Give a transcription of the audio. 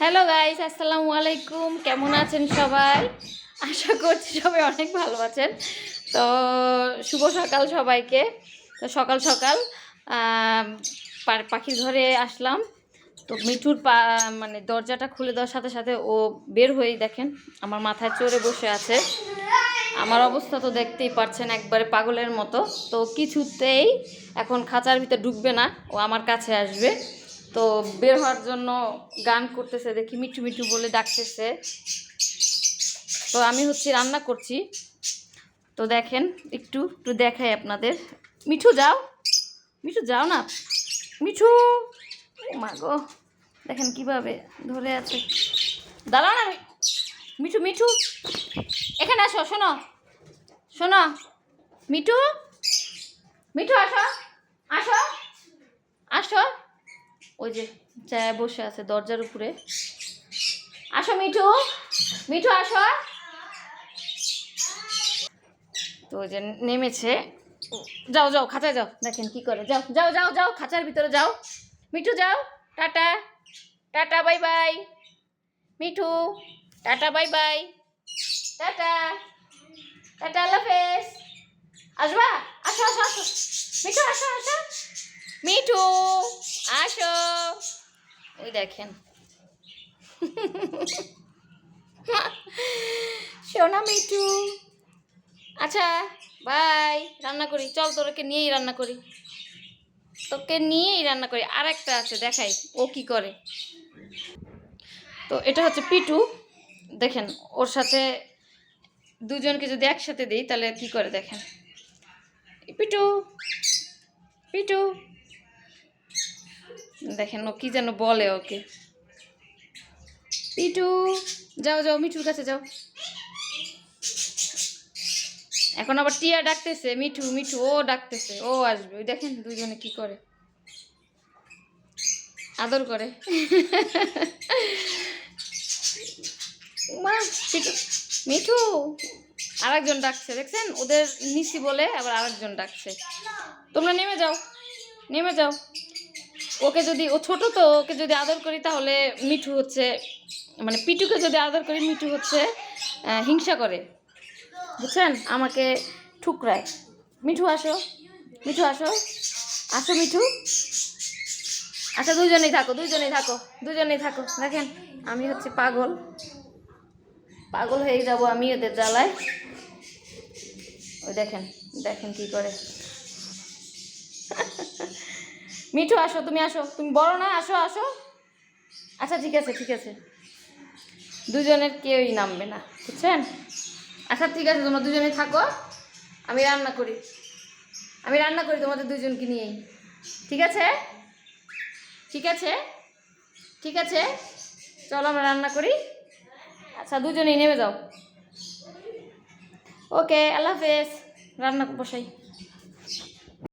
Hello guys আসসালামু আলাইকুম কেমন আছেন সবাই? আশা করছি সবাই অনেক ভালো আছেন। তো, শুভ সকাল সবাইকে। তো, সকাল সকাল পাখির ঘরে আসলাম। তো, মিঠুর পা মানে দরজাটা খুলে দেওয়ার সাথে সাথে ও বের হয়েই দেখেন, আমার মাথায় চড়ে বসে আছে। আমার অবস্থা তো দেখতেই পারছেন, একবারে পাগলের মতো। তো, কিছুতেই এখন খাঁচার ভিতরে ঢুকবে না। ও আমার কাছে আসবে। তো বের হওয়ার জন্য গান করতেছে, দেখি মিঠু মিঠু বলে ডাকতেছে। তো আমি হচ্ছে রান্না করছি। তো দেখেন, একটু একটু দেখাই আপনাদের। মিঠু, যাও। মিঠু, যাও না। মিঠু! ও মা গো। দেখেন কীভাবে ধরে আছে। দাঁড়াও না। মিঠু মিঠু! এখানে আসো, শোনো। শোনো। মিঠু! মিঠু, আসো। আসো। আসো। ওই যে চায় বসে আছে দরজার উপরে। আসো মিঠু মিঠু আসো। তো ওই যে নেমেছে। যাও যাও, খাঁচায় যাও। দেখেন কি করে। যাও যাও যাও যাও, খাঁচার ভিতরে যাও। মিঠু, যাও। Tata. Tata, bye bye. Mithu, tata, bye bye. Tata. Tata, Allah আসবা? আসো আসো আসো। মিঠু, আসো আসো। মিঠু, আসো। ওই দেখেন। সোনা মিঠু। আচ্ছা বাই, রান্না করি। চল তোরকে নিয়েই রান্না করি। তোকে নিয়েই রান্না করি। আর একটা আছে, দেখাই, ও কি করে। তো এটা হচ্ছে পিটু। দেখেন, ওর সাথে দুজনকে যদি একসাথে দিই, তাহলে কি করে দেখেন? পিটু পিটু। দেখেন ও কি যেন বলে ওকে। পিটু, যাও যাও, মিঠুর কাছে যাও। এখন আবার টিয়া ডাকতেছে, মিঠু মিঠু, ও ডাকতেছে, ও আসবে। ওই দেখেন দুজনে কি করে। আদর করে। মা, পিটু, মিঠু, আরেকজন ডাকছে, দেখছেন? ওদের নিশি বলে আবার আরেকজন ডাকছে। তোমরা নেমে যাও নেমে যাও। ওকে যদি, ও ছোট তো, ওকে যদি আদর করি, তাহলে মিঠু হচ্ছে মানে পিটুকে যদি আদর করি, মিঠু হচ্ছে হিংসা করে। বুঝছেন? আমাকে ঠুকরায়। মিঠু, আসো। মিঠু, আসো। আসো, মিঠু। আচ্ছা দুজনেই থাকো দুজনেই থাকো দুজনেই থাকো। দেখেন, আমি হচ্ছে পাগল। পাগল হয়ে যাব আমি ওদের জ্বালায়। ওই দেখেন দেখেন কি করে। মিঠু, আসো, তুমি আসো। তুমি বড় না, আসো আসো। আচ্ছা ঠিক আছে ঠিক আছে। দুজনের কেউই নামবে না, বুঝছেন? আচ্ছা ঠিক আছে, তোমরা দুজনে থাকো। আমি রান্না করি। আমি রান্না করি তোমাদের দুজনকে নিয়েই। ঠিক আছে? ঠিক আছে? ঠিক আছে? চলো, আমরা রান্না করি। আচ্ছা দুজনেই নেমে যাও। ওকে, আল্লাহ হাফেজ। রান্না বসাই।